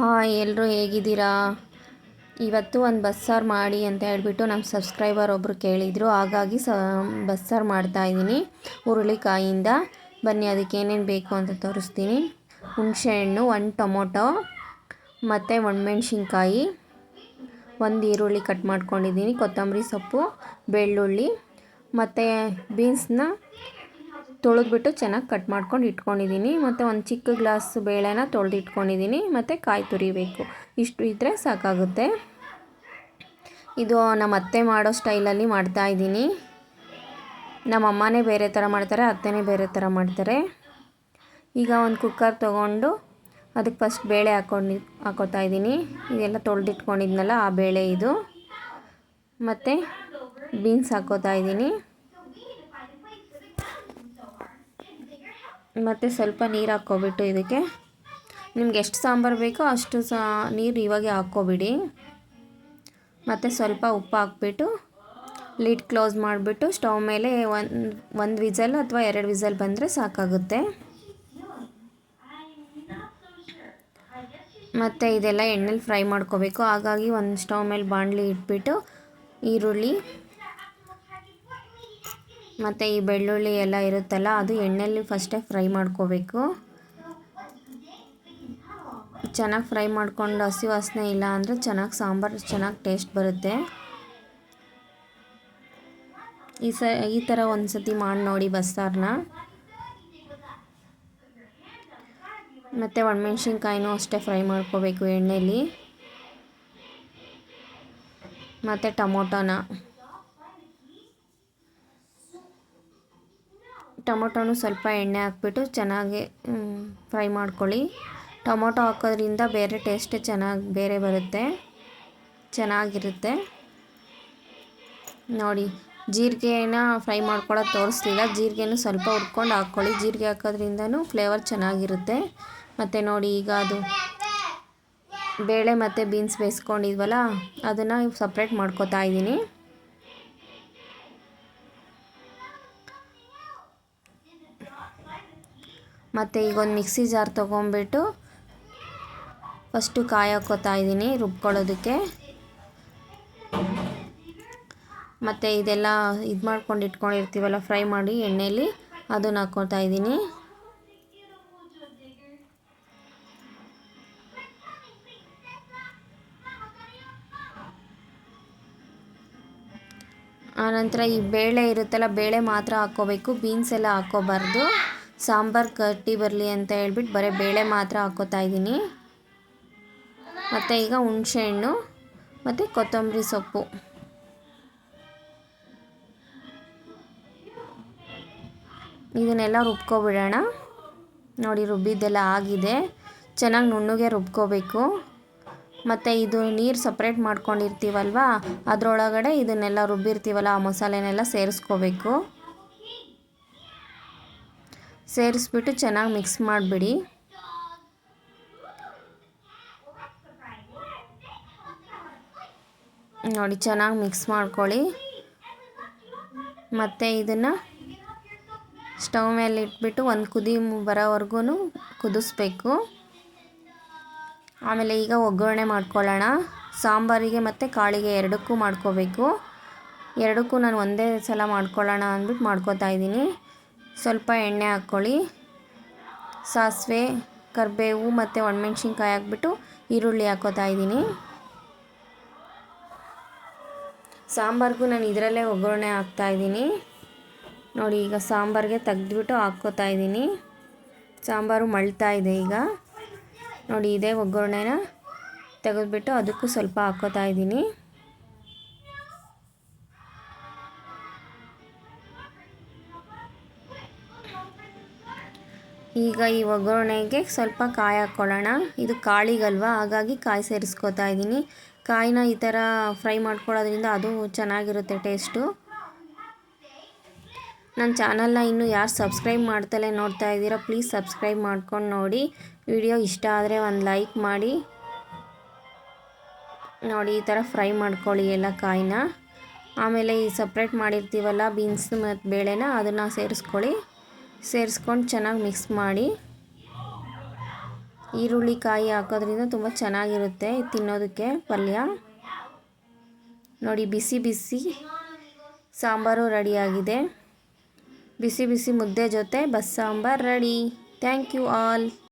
Hi ಎಲ್ಲರೂ ಹೇಗಿದ್ದೀರಾ? ಇವತ್ತು ಒಂದು ಬಸ್ಸಾರು ಮಾಡಿ ಅಂತ ಹೇಳಿಬಿಟ್ಟು ನಮ್ಮ ಸಬ್ಸ್ಕ್ರೈಬರ್ ಒಬ್ಬರು ಕೇಳಿದರು. ಹಾಗಾಗಿ ಸ ಬಸ್ಸಾರು ಮಾಡ್ತಾಯಿದ್ದೀನಿ ಹುರುಳಿಕಾಯಿಂದ. ಬನ್ನಿ, ಅದಕ್ಕೆ ಏನೇನು ಬೇಕು ಅಂತ ತೋರಿಸ್ತೀನಿ. ಹುಣಸೆಹಣ್ಣು ಒಂದು ಟೊಮೊಟೊ, ಮತ್ತು ಒಣಮೆಣ್ಸಿನ್ಕಾಯಿ ಒಂದು ಈರುಳ್ಳಿ ಕಟ್ ಮಾಡ್ಕೊಂಡಿದ್ದೀನಿ. ಕೊತ್ತಂಬರಿ ಸೊಪ್ಪು, ಬೆಳ್ಳುಳ್ಳಿ, ಮತ್ತು ಬೀನ್ಸ್ನ ತೊಳೆದ್ಬಿಟ್ಟು ಚೆನ್ನಾಗಿ ಕಟ್ ಮಾಡ್ಕೊಂಡು ಇಟ್ಕೊಂಡಿದ್ದೀನಿ ಮತ್ತು ಒಂದು ಚಿಕ್ಕ ಗ್ಲಾಸ್ ಬೇಳೆನ ತೊಳೆದು ಇಟ್ಕೊಂಡಿದ್ದೀನಿ ಮತ್ತು ಕಾಯಿ ತುರಿಬೇಕು. ಇಷ್ಟು ಇದ್ದರೆ ಸಾಕಾಗುತ್ತೆ. ಇದು ನಮ್ಮ ಅತ್ತೆ ಮಾಡೋ ಸ್ಟೈಲಲ್ಲಿ ಮಾಡ್ತಾಯಿದ್ದೀನಿ ನಮ್ಮ ಅಮ್ಮನೇ ಬೇರೆ ಥರ ಮಾಡ್ತಾರೆ, ಅತ್ತೆನೇ ಬೇರೆ ಥರ ಮಾಡ್ತಾರೆ. ಈಗ ಒಂದು ಕುಕ್ಕರ್ ತೊಗೊಂಡು ಅದಕ್ಕೆ ಫಸ್ಟ್ ಬೇಳೆ ಹಾಕೊಂಡು, ಹಾಕೋತಾ ಇದ್ದೀನಿ. ಇದೆಲ್ಲ ತೊಳೆದಿಟ್ಕೊಂಡಿದ್ನಲ್ಲ ಆ ಬೇಳೆ ಇದು. ಮತ್ತು ಬೀನ್ಸ್ ಹಾಕೋತಾ ಇದ್ದೀನಿ. ಮತ್ತು ಸ್ವಲ್ಪ ನೀರು ಹಾಕ್ಕೊಬಿಟ್ಟು ಇದಕ್ಕೆ. ನಿಮ್ಗೆ ಎಷ್ಟು ಸಾಂಬಾರು ಬೇಕೋ ಅಷ್ಟು ಸಾ ನೀರು ಇವಾಗೆ ಹಾಕ್ಕೊಬಿಡಿ. ಮತ್ತು ಸ್ವಲ್ಪ ಉಪ್ಪು ಹಾಕ್ಬಿಟ್ಟು ಲಿಡ್ ಕ್ಲೋಸ್ ಮಾಡಿಬಿಟ್ಟು ಸ್ಟವ್ ಮೇಲೆ ಒಂದು ಒಂದು ವಿಸಲ್ ಅಥವಾ ಎರಡು ವಿಸಲ್ ಬಂದರೆ ಸಾಕಾಗುತ್ತೆ. ಮತ್ತು ಇದೆಲ್ಲ ಎಣ್ಣೆಲಿ ಫ್ರೈ ಮಾಡ್ಕೋಬೇಕು. ಹಾಗಾಗಿ ಒಂದು ಸ್ಟವ್ ಮೇಲೆ ಬಾಣಲಿ ಇಟ್ಬಿಟ್ಟು ಈರುಳ್ಳಿ ಮತ್ತು ಈ ಬೆಳ್ಳುಳ್ಳಿ ಎಲ್ಲ ಇರುತ್ತಲ್ಲ, ಅದು ಎಣ್ಣೆಯಲ್ಲಿ ಫಸ್ಟೇ ಫ್ರೈ ಮಾಡ್ಕೋಬೇಕು. ಚೆನ್ನಾಗಿ ಫ್ರೈ ಮಾಡ್ಕೊಂಡು ಹಸಿ ವಾಸನೆ ಇಲ್ಲ ಅಂದರೆ ಚೆನ್ನಾಗಿ ಸಾಂಬಾರು, ಚೆನ್ನಾಗಿ ಟೇಸ್ಟ್ ಬರುತ್ತೆ. ಈ ಸ, ಈ ಥರ ಒಂದು ಸತಿ ಮಾಡಿ ನೋಡಿ ಬಸ್ಸಾರನ್ನ ಮತ್ತು ಒಣಮೆಣ್ಸಿನ್ಕಾಯಿನೂ ಅಷ್ಟೇ ಫ್ರೈ ಮಾಡ್ಕೋಬೇಕು ಎಣ್ಣೆಯಲ್ಲಿ ಮತ್ತು ಟೊಮೊಟೊನ. ಟೊಮೊಟೊನು ಸ್ವಲ್ಪ ಎಣ್ಣೆ ಹಾಕ್ಬಿಟ್ಟು ಚೆನ್ನಾಗಿ ಫ್ರೈ ಮಾಡ್ಕೊಳ್ಳಿ. ಟೊಮೊಟೊ ಹಾಕೋದ್ರಿಂದ ಬೇರೆ ಟೇಸ್ಟ್ ಚೆನ್ನಾಗಿ, ಬೇರೆ ಬರುತ್ತೆ. ಚೆನ್ನಾಗಿರುತ್ತೆ. ನೋಡಿ, ಜೀರಿಗೆನ ಫ್ರೈ ಮಾಡ್ಕೊಳ್ಳೋದು ತೋರಿಸ್ಲಿಲ್ಲ. ಜೀರಿಗೆನೂ ಸ್ವಲ್ಪ ಹುರ್ಕೊಂಡು ಹಾಕ್ಕೊಳ್ಳಿ. ಜೀರಿಗೆ ಹಾಕೋದ್ರಿಂದನೂ ಫ್ಲೇವರ್ ಚೆನ್ನಾಗಿರುತ್ತೆ. ಮತ್ತು ನೋಡಿ, ಈಗ ಅದು ಬೇಳೆ ಮತ್ತು ಬೀನ್ಸ್ ಬೇಯಿಸ್ಕೊಂಡಿದ್ವಲ್ಲ, ಅದನ್ನು ಸಪ್ರೇಟ್ ಮಾಡ್ಕೊತಾ ಇದ್ದೀನಿ. ಮತ್ತು ಈಗ ಒಂದು ಮಿಕ್ಸಿ ಜಾರ್ ತೊಗೊಂಬಿಟ್ಟು ಫಸ್ಟು ಕಾಯಿ ಇದ್ದೀನಿ ರುಬ್ಕೊಳ್ಳೋದಕ್ಕೆ. ಮತ್ತು ಇದೆಲ್ಲ ಇದು ಮಾಡ್ಕೊಂಡು ಇಟ್ಕೊಂಡಿರ್ತೀವಲ್ಲ, ಫ್ರೈ ಮಾಡಿ ಎಣ್ಣೆಯಲ್ಲಿ ಅದನ್ನು ಹಾಕ್ಕೊತಾ ಇದ್ದೀನಿ. ಆನಂತರ ಈ ಬೇಳೆ ಇರುತ್ತಲ್ಲ, ಬೇಳೆ ಮಾತ್ರ ಹಾಕ್ಕೋಬೇಕು, ಬೀನ್ಸ್ ಎಲ್ಲ ಹಾಕ್ಕೋಬಾರ್ದು. ಸಾಂಬಾರು ಕಟ್ಟಿ ಬರಲಿ ಅಂತ ಹೇಳ್ಬಿಟ್ಟು ಬರೀ ಬೇಳೆ ಮಾತ್ರ ಹಾಕ್ಕೋತಾ ಇದ್ದೀನಿ. ಮತ್ತು ಈಗ ಹುಣಸೆಹಣ್ಣು ಮತ್ತು ಕೊತ್ತಂಬರಿ ಸೊಪ್ಪು. ಇದನ್ನೆಲ್ಲ ರುಬ್ಕೊಬಿಡೋಣ. ನೋಡಿ ರುಬ್ಬಿದ್ದೆಲ್ಲ ಆಗಿದೆ. ಚೆನ್ನಾಗಿ ನುಣ್ಣಗೆ ರುಬ್ಕೋಬೇಕು. ಮತ್ತು ಇದು ನೀರು ಸಪ್ರೇಟ್ ಮಾಡ್ಕೊಂಡಿರ್ತೀವಲ್ವ? ಅದರೊಳಗಡೆ ಇದನ್ನೆಲ್ಲ ರುಬ್ಬಿರ್ತೀವಲ್ಲ, ಆ ಮಸಾಲೆನೆಲ್ಲ ಸೇರಿಸ್ಕೋಬೇಕು. ಸೇರಿಸ್ಬಿಟ್ಟು ಚೆನ್ನಾಗಿ ಮಿಕ್ಸ್ ಮಾಡಿಬಿಡಿ. ನೋಡಿ, ಚೆನ್ನಾಗಿ ಮಿಕ್ಸ್ ಮಾಡ್ಕೊಳ್ಳಿ. ಮತ್ತು ಇದನ್ನು ಸ್ಟವ್ ಮೇಲೆ ಇಟ್ಬಿಟ್ಟು ಒಂದು ಕುದಿ ಬರೋವರೆಗೂ ಕುದಿಸ್ಬೇಕು. ಆಮೇಲೆ ಈಗ ಒಗ್ಗರಣೆ ಮಾಡ್ಕೊಳ್ಳೋಣ. ಸಾಂಬಾರಿಗೆ ಮತ್ತು ಕಾಳಿಗೆ ಎರಡಕ್ಕೂ ಮಾಡ್ಕೋಬೇಕು. ಎರಡಕ್ಕೂ ನಾನು ಒಂದೇ ಸಲ ಮಾಡ್ಕೊಳ್ಳೋಣ ಅಂದ್ಬಿಟ್ಟು ಮಾಡ್ಕೋತಾ ಇದ್ದೀನಿ. ಸ್ವಲ್ಪ ಎಣ್ಣೆ ಹಾಕ್ಕೊಳ್ಳಿ. ಸಾಸಿವೆ, ಕರಿಬೇವು ಮತ್ತು ಒಣಮೆಣ್ಸಿನ್ಕಾಯಿ ಹಾಕ್ಬಿಟ್ಟು ಈರುಳ್ಳಿ ಹಾಕೋತಾ ಇದ್ದೀನಿ. ಸಾಂಬಾರಿಗೂ ನಾನು ಇದರಲ್ಲೇ ಒಗ್ಗರಣೆ ಹಾಕ್ತಾಯಿದ್ದೀನಿ ನೋಡಿ, ಈಗ ಸಾಂಬಾರಿಗೆ ತೆಗೆದ್ಬಿಟ್ಟು ಹಾಕ್ಕೋತಾ ಇದ್ದೀನಿ. ಸಾಂಬಾರು ಮಳ್ತಾ ಇದೆ ಈಗ. ನೋಡಿ, ಇದೇ ಒಗ್ಗರಣೆನ ತೆಗೆದ್ಬಿಟ್ಟು ಅದಕ್ಕೂ ಸ್ವಲ್ಪ ಹಾಕ್ಕೋತಾ ಇದ್ದೀನಿ. ಈಗ ಈ ಒಗ್ಗರಣೆಗೆ ಸ್ವಲ್ಪ ಕಾಯಿ ಹಾಕ್ಕೊಳ್ಳೋಣ. ಇದು ಕಾಳಿಗಲ್ವ? ಹಾಗಾಗಿ ಕಾಯಿ ಸೇರಿಸ್ಕೊತಾ ಇದ್ದೀನಿ. ಕಾಯಿನ ಈ ಥರ ಫ್ರೈ ಮಾಡ್ಕೊಳ್ಳೋದ್ರಿಂದ ಅದು ಚೆನ್ನಾಗಿರುತ್ತೆ ಟೇಸ್ಟು. ನನ್ನ ಚಾನಲ್ನ ಇನ್ನೂ ಯಾರು ಸಬ್ಸ್ಕ್ರೈಬ್ ಮಾಡ್ತಲೇ ನೋಡ್ತಾ ಇದ್ದೀರಾ, ಪ್ಲೀಸ್ ಸಬ್ಸ್ಕ್ರೈಬ್ ಮಾಡ್ಕೊಂಡು ನೋಡಿ. ವಿಡಿಯೋ ಇಷ್ಟ ಆದರೆ ಒಂದು ಲೈಕ್ ಮಾಡಿ. ನೋಡಿ, ಈ ಥರ ಫ್ರೈ ಮಾಡ್ಕೊಳ್ಳಿ ಎಲ್ಲ ಕಾಯಿನ. ಆಮೇಲೆ ಈ ಸಪ್ರೇಟ್ ಮಾಡಿರ್ತೀವಲ್ಲ, ಬೀನ್ಸ್ ಮತ್ತು ಬೇಳೆನ, ಅದನ್ನು ಸೇರಿಸ್ಕೊಳ್ಳಿ. ಸೇರಿಸ್ಕೊಂಡು ಚೆನ್ನಾಗಿ ಮಿಕ್ಸ್ ಮಾಡಿ ಈರುಳ್ಳಿ ಕಾಯಿ ಹಾಕೋದ್ರಿಂದ ತುಂಬ ಚೆನ್ನಾಗಿರುತ್ತೆ ತಿನ್ನೋದಕ್ಕೆ ಪಲ್ಯ. ನೋಡಿ, ಬಿಸಿ ಬಿಸಿ ಸಾಂಬಾರು ರೆಡಿಯಾಗಿದೆ ಬಿಸಿ ಬಿಸಿ ಮುದ್ದೆ ಜೊತೆ ಬಸ್ಸಾಂಬಾರು ರೆಡಿ. Thank you all.